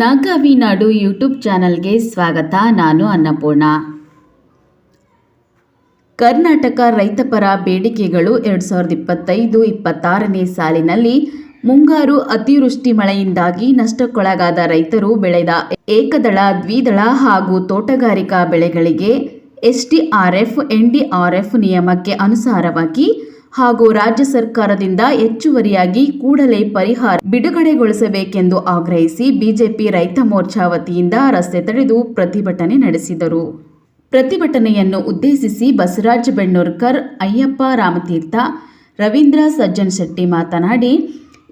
ನಾಗಾವಿ ನಾಡು YouTube ಚಾನಲ್ಗೆ ಸ್ವಾಗತ. ನಾನು ಅನ್ನಪೂರ್ಣ. ಕರ್ನಾಟಕ ರೈತಪರ ಬೇಡಿಕೆಗಳು ಎರಡು ಸಾವಿರದ ಇಪ್ಪತ್ತೈದು ಇಪ್ಪತ್ತಾರನೇ ಸಾಲಿನಲ್ಲಿ ಮುಂಗಾರು ಅತಿವೃಷ್ಟಿ ಮಳೆಯಿಂದಾಗಿ ನಷ್ಟಕ್ಕೊಳಗಾದ ರೈತರು ಬೆಳೆದ ಏಕದಳ, ದ್ವಿದಳ ಹಾಗೂ ತೋಟಗಾರಿಕಾ ಬೆಳೆಗಳಿಗೆ ಎಸ್ಟಿಆರ್ಎಫ್ ಎನ್ಡಿಆರ್ಎಫ್ ನಿಯಮಕ್ಕೆ ಅನುಸಾರವಾಗಿ ಹಾಗೂ ರಾಜ್ಯ ಸರ್ಕಾರದಿಂದ ಹೆಚ್ಚುವರಿಯಾಗಿ ಕೂಡಲೇ ಪರಿಹಾರ ಬಿಡುಗಡೆಗೊಳಿಸಬೇಕೆಂದು ಆಗ್ರಹಿಸಿ ಬಿಜೆಪಿ ರೈತ ಮೋರ್ಚಾ ವತಿಯಿಂದ ರಸ್ತೆ ತಡೆದು ಪ್ರತಿಭಟನೆ ನಡೆಸಿದರು. ಪ್ರತಿಭಟನೆಯನ್ನು ಉದ್ದೇಶಿಸಿ ಬಸವರಾಜ ಬೆಣ್ಣೂರ್ಕರ್, ಅಯ್ಯಪ್ಪ ರಾಮತೀರ್ಥ, ರವೀಂದ್ರ ಸಜ್ಜನ್ ಶೆಟ್ಟಿ ಮಾತನಾಡಿ,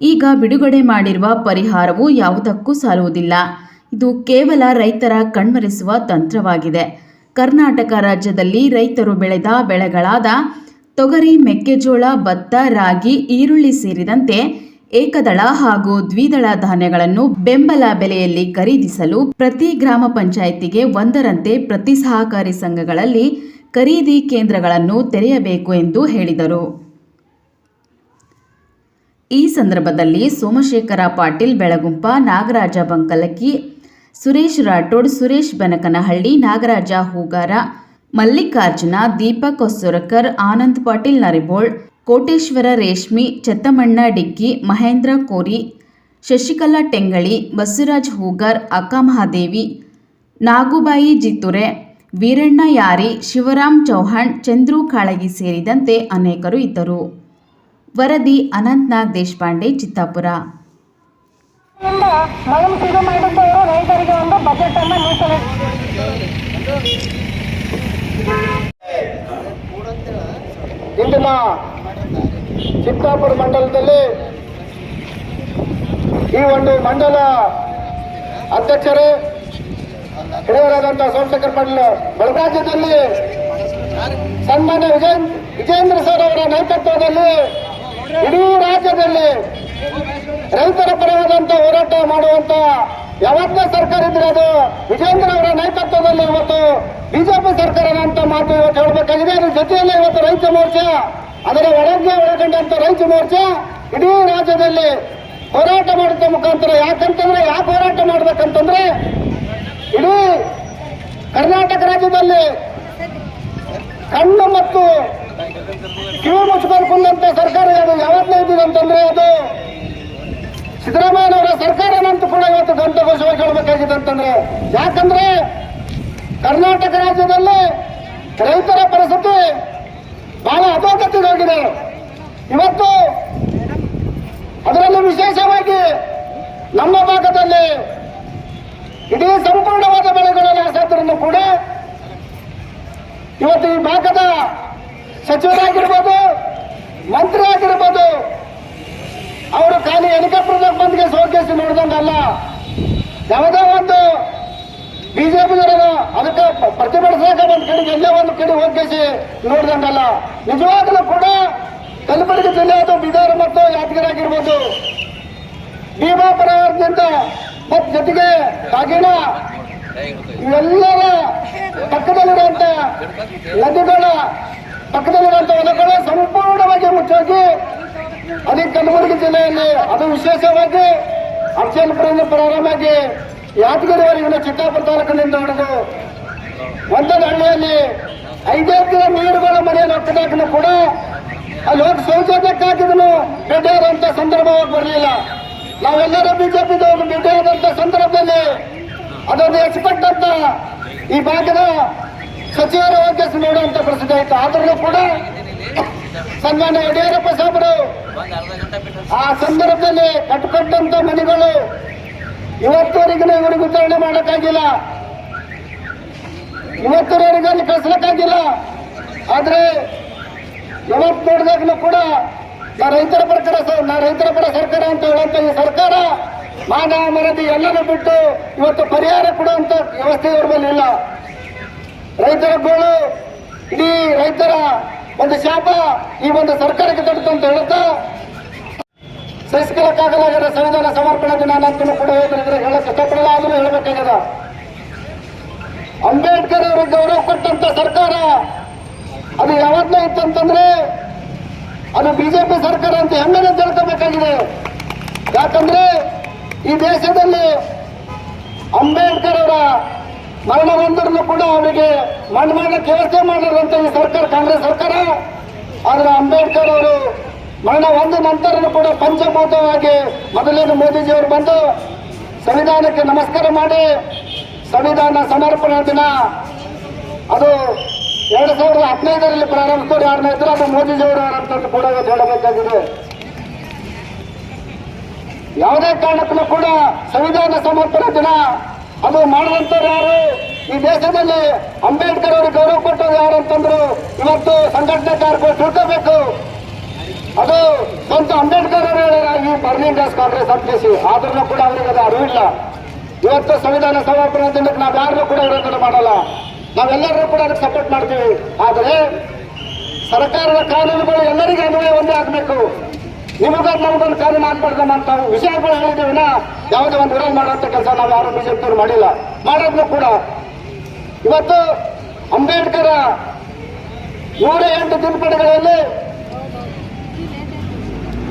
ಈಗ ಬಿಡುಗಡೆ ಮಾಡಿರುವ ಪರಿಹಾರವು ಯಾವುದಕ್ಕೂ ಸಾಲುವುದಿಲ್ಲ. ಇದು ಕೇವಲ ರೈತರ ಕಣ್ಮರೆಸುವ ತಂತ್ರವಾಗಿದೆ. ಕರ್ನಾಟಕ ರಾಜ್ಯದಲ್ಲಿ ರೈತರು ಬೆಳೆದ ಬೆಳೆಗಳಾದ ತೊಗರಿ, ಮೆಕ್ಕೆಜೋಳ, ಭತ್ತ, ರಾಗಿ, ಈರುಳ್ಳಿ ಸೇರಿದಂತೆ ಏಕದಳ ಹಾಗೂ ದ್ವಿದಳ ಧಾನ್ಯಗಳನ್ನು ಬೆಂಬಲ ಬೆಲೆಯಲ್ಲಿ ಖರೀದಿಸಲು ಪ್ರತಿ ಗ್ರಾಮ ಪಂಚಾಯಿತಿಗೆ ಒಂದರಂತೆ ಪ್ರತಿ ಸಹಕಾರಿ ಸಂಘಗಳಲ್ಲಿ ಖರೀದಿ ಕೇಂದ್ರಗಳನ್ನು ತೆರೆಯಬೇಕು ಎಂದು ಹೇಳಿದರು. ಈ ಸಂದರ್ಭದಲ್ಲಿ ಸೋಮಶೇಖರ ಪಾಟೀಲ್, ಬೆಳಗುಂಪ, ನಾಗರಾಜ ಬಂಕಲಕಿ ಸುರೇಶ್ ರಾಠೋಡ್, ಸುರೇಶ್ ಬೆನಕನಹಳ್ಳಿ, ನಾಗರಾಜ ಹೂಗಾರ ಮಲ್ಲಿಕಾರ್ಜುನ, ದೀಪಕ್ ಹೊಸೂರಕರ್, ಆನಂದ್ ಪಾಟೀಲ್ ನರಿಬೋಳ್, ಕೋಟೇಶ್ವರ ರೇಷ್ಮಿ, ಚತ್ತಮಣ್ಣ ಡಿಕ್ಕಿ ಮಹೇಂದ್ರ ಕೋರಿ, ಶಶಿಕಲಾ ಟೆಂಗಳಿ, ಬಸವರಾಜ್ ಹೂಗಾರ್ ಅಕ್ಕಮಹಾದೇವಿ ನಾಗುಬಾಯಿ ಜಿತ್ತುರೆ ವೀರಣ್ಣ ಯಾರಿ, ಶಿವರಾಮ್ ಚೌಹಾಣ್, ಚಂದ್ರು ಕಾಳಗಿ ಸೇರಿದಂತೆ ಅನೇಕರು ಇದ್ದರು. ವರದಿ ಅನಂತ್ನಾಗ್ ದೇಶಪಾಂಡೆ, ಚಿತ್ತಾಪುರ. ಇಂದಿನ ಚಿತ್ತಾಪುರ ಮಂಡಲದಲ್ಲಿ ಈ ಒಂದು ಮಂಡಲ ಅಧ್ಯಕ್ಷರೇ ಹಿರಿಯರಾದಂಥ ಸೋಮಶೇಖರ್ ಪಾಟೀಲ್ ಬೆಳಗಾಜ್ಯದಲ್ಲಿ ಸನ್ಮಾನ್ಯ ವಿಜಯ ವಿಜೇಂದ್ರ ಸರ್ ಅವರ ನೇತೃತ್ವದಲ್ಲಿ ಇಡೀ ರಾಜ್ಯದಲ್ಲಿ ರೈತರ ಪರವಾದಂತ ಹೋರಾಟ ಮಾಡುವಂತ ಯಾವತ್ತೇ ಸರ್ಕಾರ ಇದ್ರೆ ಅದು ವಿಜೇಂದ್ರ ಅವರ ಬಿಜೆಪಿ ಸರ್ಕಾರ ಅಂತ ಮಾತು ಇವತ್ತು ಹೇಳಬೇಕಾಗಿದೆ. ಅದ್ರ ಜೊತೆಯಲ್ಲಿ ಇವತ್ತು ರೈತ ಮೋರ್ಚಾ, ಅದರ ಒಳಗೆ ಒಳಗೊಂಡಂತ ರೈತ ಮೋರ್ಚಾ ಇಡೀ ರಾಜ್ಯದಲ್ಲಿ ಹೋರಾಟ ಮಾಡುತ್ತ ಮುಖಾಂತರ. ಯಾಕಂತಂದ್ರೆ ಯಾಕೆ ಹೋರಾಟ ಮಾಡ್ಬೇಕಂತಂದ್ರೆ ಇಡೀ ಕರ್ನಾಟಕ ರಾಜ್ಯದಲ್ಲಿ ಕಣ್ಣು ಮತ್ತು ಕಿವಿ ಮುಚ್ಕೊಂಡು ಕುಂದಂತ ಸರ್ಕಾರ ಅದು ಯಾವತ್ತೇ ಇದ್ದಿದೆ ಅದು ಸಿದ್ದರಾಮಯ್ಯನವರ ಸರ್ಕಾರನಂತೂ ಕೂಡ ಇವತ್ತು ಗಂಟಘೋಷವಾಗಿ ಹೇಳಬೇಕಾಗಿದೆ ಅಂತಂದ್ರೆ. ಯಾಕಂದ್ರೆ ಕರ್ನಾಟಕ ರಾಜ್ಯದಲ್ಲಿ ರೈತರ ಪರಿಸ್ಥಿತಿ ಬಹಳ ಅಧೋಗತಿಗೋಗಿದೆ ಇವತ್ತು ಅದರಲ್ಲಿ ವಿಶೇಷವಾಗಿ ನಮ್ಮ ಭಾಗದಲ್ಲಿ ಇಡೀ ಸಂಪೂರ್ಣವಾದ ಬೆಳೆಗಳನ್ನು ಆಸಕ್ತರನ್ನು ಕೂಡ ಇವತ್ತು ಈ ಭಾಗದ ಸಚಿವರಾಗಿರ್ಬೋದು ಮಂತ್ರಿ ಆಗಿರ್ಬೋದು ಅವರು ಖಾಲಿ ಹೆಲಿಕಾಪ್ಟರ್ ಬಂದ್ಗೆ ಸೋಕೇಸಿ ನೋಡಿದಂಗಲ್ಲ. ಯಾವುದೇ ಒಂದು ಬಿಜೆಪಿಗರನ್ನು ಅದಕ್ಕೆ ಪ್ರತಿಭಟಿಸಾಕ ಒಂದು ಕಡೆಗೆ ಎಲ್ಲೇ ಒಂದು ಕಡೆ ಹೋಗಿಸಿ ನೋಡಿದಂಗಲ್ಲ. ನಿಜವಾಗಲೂ ಕೂಡ ಕಲಬುರಗಿ ಜಿಲ್ಲೆ ಅಥವಾ ಬೀದರ್ ಮತ್ತು ಯಾದಗಿರಿ ಆಗಿರ್ಬೋದು. ಭೀಮಾಪುರದಿಂದ ಮತ್ತು ಜೊತೆಗೆ ಕಾಗಿಣ. ಇವೆಲ್ಲರ ಪಕ್ಕದಲ್ಲಿರುವಂತ ನದಿಗಳ ಪಕ್ಕದಲ್ಲಿರುವಂತ ಹೊಲಗಳು ಸಂಪೂರ್ಣವಾಗಿ ಮುಚ್ಚೋಗಿ ಅದೇ ಕಲಬುರಗಿ ಜಿಲ್ಲೆಯಲ್ಲಿ ಅದು ವಿಶೇಷವಾಗಿ ಅಫ್ಜಲ್ಪುರದಿಂದ ಪ್ರಾರಂಭವಾಗಿ ಯಾದಗಿರಿವರೆಗಿನ ಚಿತ್ತಾಪುರ ತಾಲೂಕಿನಿಂದ ಹಿಡಿದು ಒಂದೊಂದು ಹಳ್ಳಿಯಲ್ಲಿ ಐದೈದು ನೀರುಗಳ ಮನೆಯನ್ನು ಹಾಕಿದಾಗಲೂ ಕೂಡ ಅಲ್ಲಿ ಹೋಗಿ ಶೌಚಾಲಯಕ್ಕಾಗಿದನು ಬಿಡ್ಡಾದಂತ ಸಂದರ್ಭವಾಗಿ ಬರಲಿಲ್ಲ. ನಾವೆಲ್ಲರೂ ಬಿಜೆಪಿ ಬಿಡ್ಡಾದಂತ ಸಂದರ್ಭದಲ್ಲಿ ಅದೊಂದು ಎಕ್ಸ್ಪೆಕ್ಟ್ ಈ ಭಾಗದ ಸಚಿವರು ಹೋಗಿ ನೋಡುವಂತ ಪರಿಸ್ಥಿತಿ ಆಯ್ತು. ಆದ್ರೂ ಕೂಡ ಸನ್ಮಾನ್ಯ ಯಡಿಯೂರಪ್ಪ ಸಾಹೇಬರು ಆ ಸಂದರ್ಭದಲ್ಲಿ ಕಟ್ಟುಕಟ್ಟಂತ ಮನೆಗಳು ಇವತ್ತುವರೆಗೂ ಇವರಿಗೆ ವಿತರಣೆ ಮಾಡೋಕ್ಕಾಗಿಲ್ಲ. ಇವತ್ತುವರೆಗೂ ಅಲ್ಲಿ ಕಳಿಸ್ಲಿಕ್ಕಾಗಿಲ್ಲ. ಆದ್ರೆ ಇವತ್ತು ನೋಡಿದಾಗಲೂ ಕೂಡ ನಾ ರೈತರ ಪ್ರಕಾರ ನಾ ರೈತರ ಪರ ಸರ್ಕಾರ ಅಂತ ಹೇಳುವಂತ ಈ ಸರ್ಕಾರ ಮಾನ ಮರದಿ ಎಲ್ಲರೂ ಬಿಟ್ಟು ಇವತ್ತು ಪರಿಹಾರ ಕೊಡುವಂತ ವ್ಯವಸ್ಥೆ ಇವ್ರ ಮೇಲೆ ಇಲ್ಲ. ರೈತರ ಗೋಳು, ಇಡೀ ರೈತರ ಒಂದು ಶಾಪ ಈ ಒಂದು ಸರ್ಕಾರಕ್ಕೆ ತಡ್ತು ಅಂತ ಹೇಳುತ್ತಾ ಸಹಿಸ್ಕೊಳ್ಳಕ್ಕಾಗಲಾಗದ ಸಂವಿಧಾನ ಸಮರ್ಪಣಾ ದಿನ ಕೂಡ ಹೇಳಿದ್ರೆ ಹೇಳಕ್ ಇಷ್ಟಪಡಲ್ಲ ಆದರೂ ಹೇಳಬೇಕಾಗದ. ಅಂಬೇಡ್ಕರ್ ಅವರು ಗೌರವ ಕೊಟ್ಟಂತ ಸರ್ಕಾರ, ಅದು ಯಾವತ್ತೂ ಇತ್ತಂತಂದ್ರೆ ಅದು ಬಿಜೆಪಿ ಸರ್ಕಾರ ಅಂತ ಹೆಮ್ಮೆನೆ ತಿಳ್ಕೋಬೇಕಾಗಿದೆ. ಯಾಕಂದ್ರೆ ಈ ದೇಶದಲ್ಲಿ ಅಂಬೇಡ್ಕರ್ ಅವರ ಮರಣ ಹೊಂದಿದ್ರು ಕೂಡ ಅವರಿಗೆ ಮಣ್ಣು ಮಾಡಕ್ಕೆ ವ್ಯವಸ್ಥೆ ಮಾಡಿರುವಂತ ಈ ಸರ್ಕಾರ, ಕಾಂಗ್ರೆಸ್ ಸರ್ಕಾರ. ಆದ್ರೆ ಅಂಬೇಡ್ಕರ್ ಅವರು ಮರಣ ಒಂದು ನಂತರನೂ ಕೂಡ ಪಂಚಭೂತವಾಗಿ ಮೊದಲಿನ ಮೋದಿಜಿಯವರು ಬಂದು ಸಂವಿಧಾನಕ್ಕೆ ನಮಸ್ಕಾರ ಮಾಡಿ ಸಂವಿಧಾನ ಸಮರ್ಪಣಾ ದಿನ. ಅದು ಎರಡು ಸಾವಿರದ ಹದಿನೈದರಲ್ಲಿ ಪ್ರಾರಂಭಿಸಿದ್ರು ಯಾರನ್ನ ಇದ್ರು ಅದು ಮೋದಿಜಿಯವರು ಅಂತ ಕೂಡ ಹೇಳಬೇಕಾಗಿದೆ. ಯಾವುದೇ ಕಾರಣಕ್ಕೂ ಕೂಡ ಸಂವಿಧಾನ ಸಮರ್ಪಣಾ ದಿನ. ಅದು ಮಾಡುವಂತವ್ರು ಯಾರು? ಈ ದೇಶದಲ್ಲಿ ಅಂಬೇಡ್ಕರ್ ಅವರು ಗೌರವ ಕೊಟ್ಟರು ಯಾರು ಅಂತಂದ್ರು ಇವತ್ತು ಸಂಘಟನೆಕಾರರು ತಿಳ್ಕೋಬೇಕು. ಅದು ಸ್ವಂತ ಅಂಬೇಡ್ಕರ್ ಅವರು ಡ್ಯಾಸ್ ಕಾಂಗ್ರೆಸ್ ಅರ್ಪಿಸಿ ಆದ್ರೂ ಕೂಡ ಅವರಿಗೆ ಅದು ಅರಿವಿಲ್ಲ. ಇವತ್ತು ಸಂವಿಧಾನ ಸಮರ್ಪಣಾ ದಿನಕ್ಕೆ ನಾವು ಯಾರನ್ನೂ ಕೂಡ ವಿರೋಧನೆ ಮಾಡಲ್ಲ. ನಾವೆಲ್ಲರೂ ಕೂಡ ಅದಕ್ಕೆ ಸಪೋರ್ಟ್ ಮಾಡ್ತೀವಿ. ಆದರೆ ಸರ್ಕಾರದ ಕಾನೂನುಗಳು ಎಲ್ಲರಿಗೂ ಅನ್ವಯ ಒಂದೇ ಆಗಬೇಕು. ನಿಮಗ ನಮಗೊಂದು ಕಾನೂನು ಮಾಡ್ಬಾರ್ದು ಅಂತ ವಿಷಯಗಳು ಹೇಳಿದ್ದೇವಿನ ಯಾವುದೇ ಒಂದು ವಿರೋಧ ಮಾಡುವಂತ ಕೆಲಸ ನಾವು ಯಾರು ಬಿಜೆಪಿಯವರು ಮಾಡಿಲ್ಲ. ಮಾಡೋದ್ನು ಕೂಡ. ಇವತ್ತು ಅಂಬೇಡ್ಕರ ನೂರ ಎಂಟು ತಿದ್ದುಪಡಿಗಳಲ್ಲಿ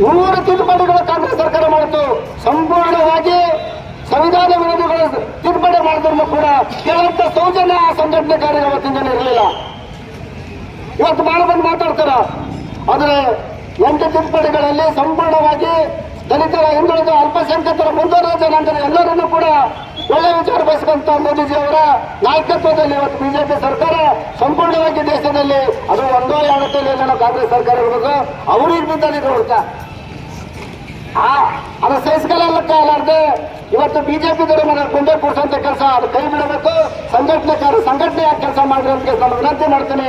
ನೂರು ತಿದ್ದುಪಡಿಗಳ ಕಾಂಗ್ರೆಸ್ ಸರ್ಕಾರ ಮಾಡಿತು ಸಂಪೂರ್ಣವಾಗಿ ಸಂವಿಧಾನ ವಿರೋಧಿಗಳು ತಿದ್ದುಪಡಿ ಮಾಡಿದ್ರು ಕೂಡ ಕೆಲವಂತ ಸೌಜನ್ಯ ಆ ಸಂಘಟನೆ ಕಾರ್ಯ ಜನ ಇರಲಿಲ್ಲ. ಇವತ್ತು ಬಹಳ ಬಂದು ಮಾತಾಡ್ತಾರ. ಆದ್ರೆ ಎಂಟು ತಿದ್ದುಪಡಿಗಳಲ್ಲಿ ಸಂಪೂರ್ಣವಾಗಿ ದಲಿತರ ಹಿಂದುಳಿದ ಅಲ್ಪಸಂಖ್ಯಾತರ ಮುಂದುವರೆದ ನಂತರ ಎಲ್ಲರನ್ನೂ ಕೂಡ ಒಳ್ಳೆ ವಿಚಾರ ಬಯಸಿದಂತ ಮೋದಿಜಿ ಅವರ ನಾಯಕತ್ವದಲ್ಲಿ ಇವತ್ತು ಬಿಜೆಪಿ ಸರ್ಕಾರ ಸಂಪೂರ್ಣವಾಗಿ ದೇಶದಲ್ಲಿ ಅದು ಒಂದೋ ಎರಡತ್ತಲ್ಲಿ ಏನೋ ಕಾಂಗ್ರೆಸ್ ಸರ್ಕಾರ ಇರಬೇಕು ಅವರು ಇದ್ದಿದ್ದಲ್ಲಿ ಹೊರತ ಅದು ಸಹಿಸ್ಕೊಳ್ಳಕ್ಕೆ ಕಾಲಾರ್ದೆ ಇವತ್ತು ಬಿಜೆಪಿ ಮನೆ ಗೊಂಬೆ ಕೂರಿಸುವಂತ ಕೆಲಸ, ಅದು ಕೈ ಬಿಡಬೇಕು. ಸಂಘಟನೆ ಸಂಘಟನೆ ಕೆಲಸ ಮಾಡಿರೋ ಕೆಲಸ ವಿನಂತಿ ಮಾಡ್ತೀನಿ.